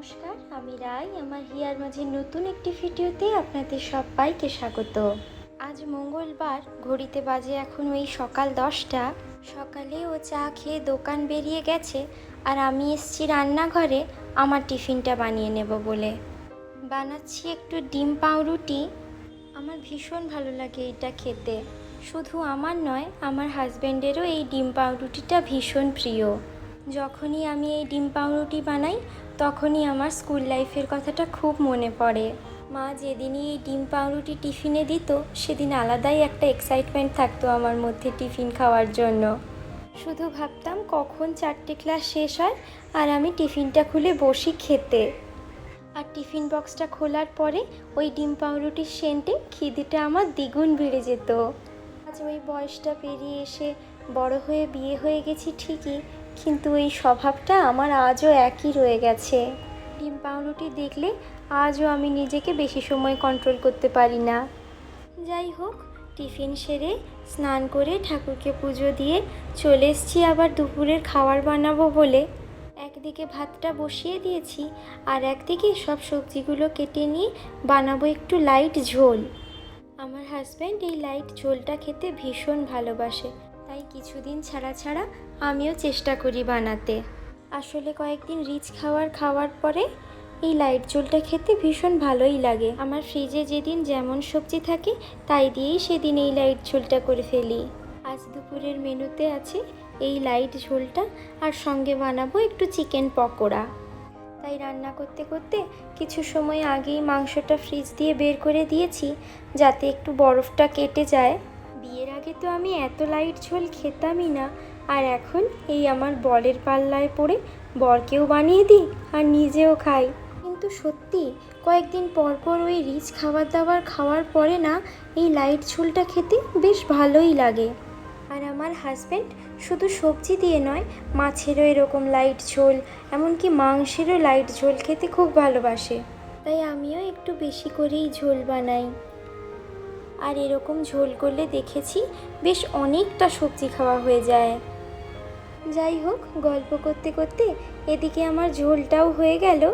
নমস্কার, আমি রাই। আমার হিয়ার মাঝে নতুন একটি ভিডিওতে আপনাদের সবাইকে স্বাগত। আজ মঙ্গলবার, ঘড়িতে বাজে এখন ওই সকাল দশটা। সকালে ও চা খেয়ে দোকান বেরিয়ে গেছে আর আমি এসছি রান্নাঘরে, আমার টিফিনটা বানিয়ে নেব বলে। বানাচ্ছি একটু ডিম পাউরুটি। আমার ভীষণ ভালো লাগে এটা খেতে। শুধু আমার নয়, আমার হাজব্যান্ডেরও এই ডিম পাউরুটিটা ভীষণ প্রিয়। যখনই আমি এই ডিম পাউরুটি বানাই, তখনই আমার স্কুল লাইফের কথাটা খুব মনে পড়ে। মা যেদিনই এই ডিম পাউরুটি টিফিনে দিত, সেদিন আলাদাই একটা এক্সাইটমেন্ট থাকতো আমার মধ্যে টিফিন খাওয়ার জন্য। শুধু ভাবতাম কখন চারটে ক্লাস শেষ হয়, আর আমি টিফিনটা খুলে বসি খেতে। আর টিফিন বক্সটা খোলার পরে ওই ডিম পাউরুটির সেন্টে খিদেটা আমার দ্বিগুণ বেড়ে যেত। আজ ওই বয়সটা পেরিয়ে এসে বড় হয়ে বিয়ে হয়ে গেছি ঠিকই কিন্তু এই স্বভাবটা আমার আজও একই রয়ে গেছে। ডিম পাউরুটি দেখলে আজও আমি নিজেকে বেশি সময় কন্ট্রোল করতে পারি না। যাই হোক, টিফিন সেরে স্নান করে ঠাকুরকে পুজো দিয়ে চলে এসছি আবার দুপুরের খাবার বানাবো বলে। একদিকে ভাতটা বসিয়ে দিয়েছি আর একদিকে সব সবজিগুলো কেটে নিয়ে বানাবো একটু লাইট ঝোল। আমার হাজব্যান্ড এই লাইট ঝোলটা খেতে ভীষণ ভালোবাসে। তাই কিছুদিন ছাড়া ছাড়া আমিও চেষ্টা করি বানাতে। আসলে কয়েকদিন রিচ খাওয়ার খাওয়ার পরে এই লাইট ঝোলটা খেতে ভীষণ ভালোই লাগে। আমার ফ্রিজে যেদিন যেমন সবজি থাকে, তাই দিয়েই সেদিন এই লাইট ঝোলটা করে ফেলি। আজ দুপুরের মেনুতে আছে এই লাইট ঝোলটা আর সঙ্গে বানাবো একটু চিকেন পকোড়া। তাই রান্না করতে করতে কিছু সময় আগেই মাংসটা ফ্রিজ দিয়ে বের করে দিয়েছি, যাতে একটু বরফটা কেটে যায়। বিয়ের আগে তো আমি এত লাইট ঝোল খেতামই না। আর এখন এই আমার বলের পাল্লায় পড়ে বরকেও বানিয়ে দিই আর নিজেও খাই। কিন্তু সত্যি, কয়েকদিন পর পর ওই রিচ খাবার দাবার খাওয়ার পরে না, এই লাইট ঝোলটা খেতে বেশ ভালোই লাগে। আর আমার হাজব্যান্ড শুধু সবজি দিয়ে নয়, মাছেরও এরকম লাইট ঝোল, এমনকি মাংসেরও লাইট ঝোল খেতে খুব ভালোবাসে। তাই আমিও একটু বেশি করেই ঝোল বানাই। আর এরকম ঝোল করলে দেখেছি বেশ অনেকটা সবজি খাওয়া হয়ে যায়। যাই হোক, গল্প করতে করতে এদিকে আমার ঝোলটাও হয়ে গেল।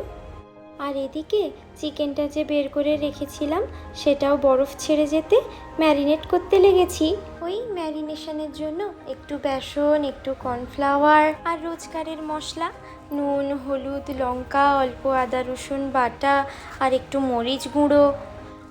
আর এদিকে চিকেনটা যে বের করে রেখেছিলাম, সেটাও বরফ ছেড়ে যেতে ম্যারিনেট করতে লেগেছি। ওই ম্যারিনেশনের জন্য একটু বেসন, একটু কর্নফ্লাওয়ার আর রোজকারের মশলা, নুন, হলুদ, লঙ্কা, অল্প আদা, রসুন বাটা আর একটু মরিচ গুঁড়ো।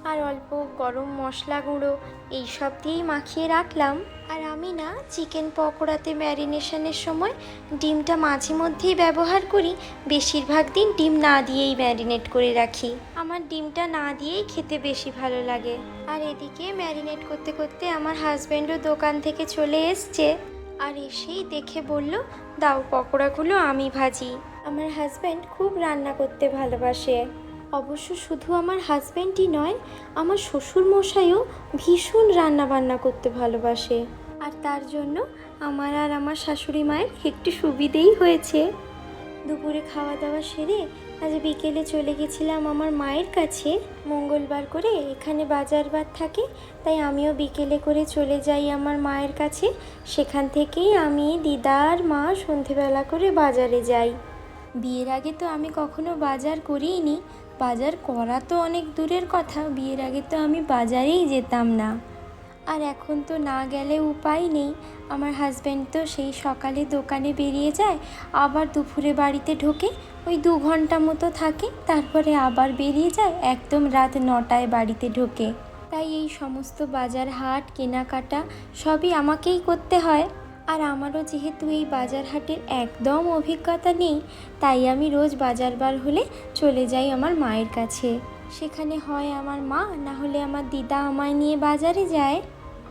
আর অল্প গরম মশলা গুঁড়ো, এইসব দিয়েই মাখিয়ে রাখলাম। আর আমি না, চিকেন পকোড়াতে ম্যারিনেশনের সময় ডিমটা মাঝে মধ্যেই ব্যবহার করি, বেশিরভাগ দিন ডিম না দিয়েই ম্যারিনেট করে রাখি। আমার ডিমটা না দিয়েই খেতে বেশি ভালো লাগে। আর এদিকে ম্যারিনেট করতে করতে আমার হাজব্যান্ডও দোকান থেকে চলে এসছে। আর এসেই দেখে বলল, দাও পকোড়াগুলো, আমি ভাজি। আমার হাজব্যান্ড খুব রান্না করতে ভালোবাসে। অবশ্য শুধু আমার হাজব্যান্ডই নয়, আমার শ্বশুর মশাইও ভীষণ রান্না বান্না করতে ভালোবাসে। আর তার জন্য আমার আর আমার শাশুড়ি মায়ের একটু সুবিধেই হয়েছে। দুপুরে খাওয়া দাওয়া সেরে আজ বিকেলে চলে গেছিলাম আমার মায়ের কাছে। মঙ্গলবার করে এখানে বাজার বার থাকে, তাই আমিও বিকেলে করে চলে যাই আমার মায়ের কাছে। সেখান থেকেই আমি দিদার মা সন্ধেবেলা করে বাজারে যাই। বিয়ের আগে তো আমি কখনো বাজার করিনি বাজার করা তো অনেক দূরের কথা, বিয়ের আগে তো আমি বাজারেই যেতাম না। আর এখন তো না গেলে উপায় নেই। আমার হাজব্যান্ড তো সেই সকালে দোকানে বেরিয়ে যায়, আবার দুপুরে বাড়িতে ঢোকে, ওই দু ঘণ্টা মতো থাকে, তারপরে আবার বেরিয়ে যায়, একদম রাত নটায় বাড়িতে ঢোকে। তাই এই সমস্ত বাজার হাট, কেনাকাটা সবই আমাকেই করতে হয়। আর আমারও যেহেতু এই বাজার হাটের একদম অভিজ্ঞতা নেই, তাই আমি রোজ বাজার বার হলে চলে যাই আমার মায়ের কাছে। সেখানে হয় আমার মা, না হলে আমার দিদা আমায় নিয়ে বাজারে যায়।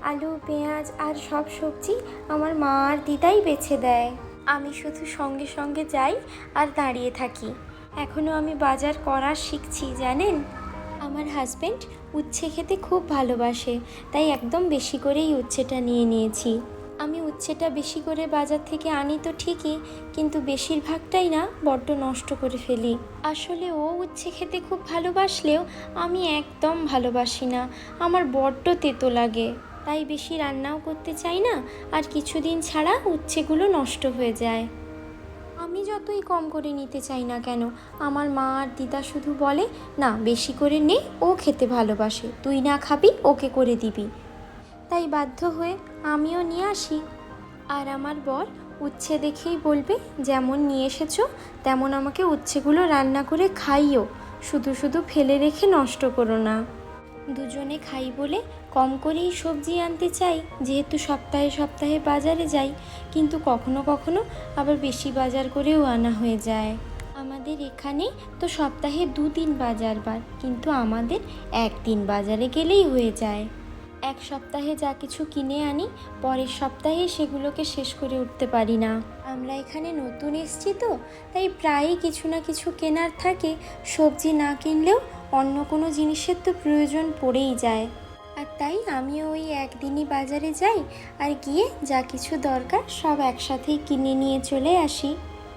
আলু, পেঁয়াজ আর সব সবজি আমার মা আর দিদাই বেছে দেয়। আমি শুধু সঙ্গে সঙ্গে যাই আর দাঁড়িয়ে থাকি। এখনও আমি বাজার করা শিখছি, জানেন? আমার হাজব্যান্ড উচ্ছে খেতে খুব ভালোবাসে, তাই একদম বেশি করেই উচ্ছেটা নিয়ে নিয়েছি। আমি উচ্ছেটা বেশি করে বাজার থেকে আনি তো ঠিকই, কিন্তু বেশিরভাগটাই না বড্ড নষ্ট করে ফেলি। আসলে ও উচ্ছে খেতে খুব ভালোবাসলেও আমি একদম ভালোবাসি না। আমার বড্ড তেতো লাগে। তাই বেশি রান্নাও করতে চাই না, আর কিছুদিন ছাড়া উচ্ছেগুলো নষ্ট হয়ে যায়। আমি যতই কম করে নিতে চাই না কেন, আমার মা আর দিদা শুধু বলে, না, বেশি করে নে, ও খেতে ভালোবাসে। তুই না খাবি, ওকে করে দিবি। তাই বাধ্য হয়ে আমিও নিয়ে আসি। আর আমার বর উচ্ছে দেখেই বলবে, যেমন নিয়ে এসেছ, তেমন আমাকে উচ্ছেগুলো রান্না করে খাইও। শুধু শুধু ফেলে রেখে নষ্ট করো না। দুজনে খাই বলে কম করেই সবজি আনতে চাই, যেহেতু সপ্তাহে সপ্তাহে বাজারে যাই। কিন্তু কখনো কখনো আবার বেশি বাজার করেও আনা হয়ে যায়। আমাদের এখানে তো সপ্তাহে দুদিন বাজার বার, কিন্তু আমাদের একদিন বাজারে গেলেই হয়ে যায়। এক সপ্তাহে যা কিছু কিনে আনি, পরের সপ্তাহে সেগুলোকে শেষ করে উঠতে পারি না। আমরা এখানে নতুন এসছি তো, তাই প্রায়ই কিছু না কিছু কেনার থাকে, সবজি না কিনলেও অন্য কোনো জিনিসের তো প্রয়োজন পড়েই যায়। আর তাই আমিও ওই একদিনই বাজারে যাই, আর গিয়ে যা কিছু দরকার সব একসাথেই কিনে নিয়ে চলে আসি।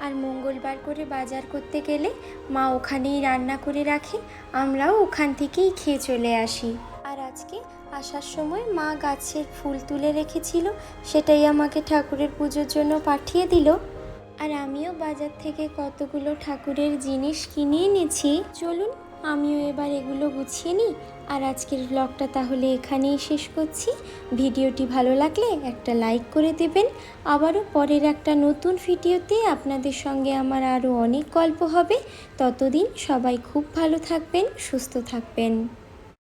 আর মঙ্গলবার করে বাজার করতে গেলে মা ওখানেই রান্না করে রাখে, আমরাও ওখান থেকেই খেয়ে চলে আসি। আর আজকে আসার সময় মা গাছের ফুল তুলে রেখেছিল, সেটাই আমাকে ঠাকুরের পুজোর জন্য পাঠিয়ে দিল। আর আমিও বাজার থেকে কতগুলো ঠাকুরের জিনিস কিনে এনেছি। চলুন, আমিও এবার এগুলো গুছিয়ে নিই। আর আজকের ব্লগটা তাহলে এখানেই শেষ করছি। ভিডিওটি ভালো লাগলে একটা লাইক করে দেবেন। আবারও পরের একটা নতুন ভিডিওতে আপনাদের সঙ্গে আমার আরও অনেক গল্প হবে। ততদিন সবাই খুব ভালো থাকবেন, সুস্থ থাকবেন।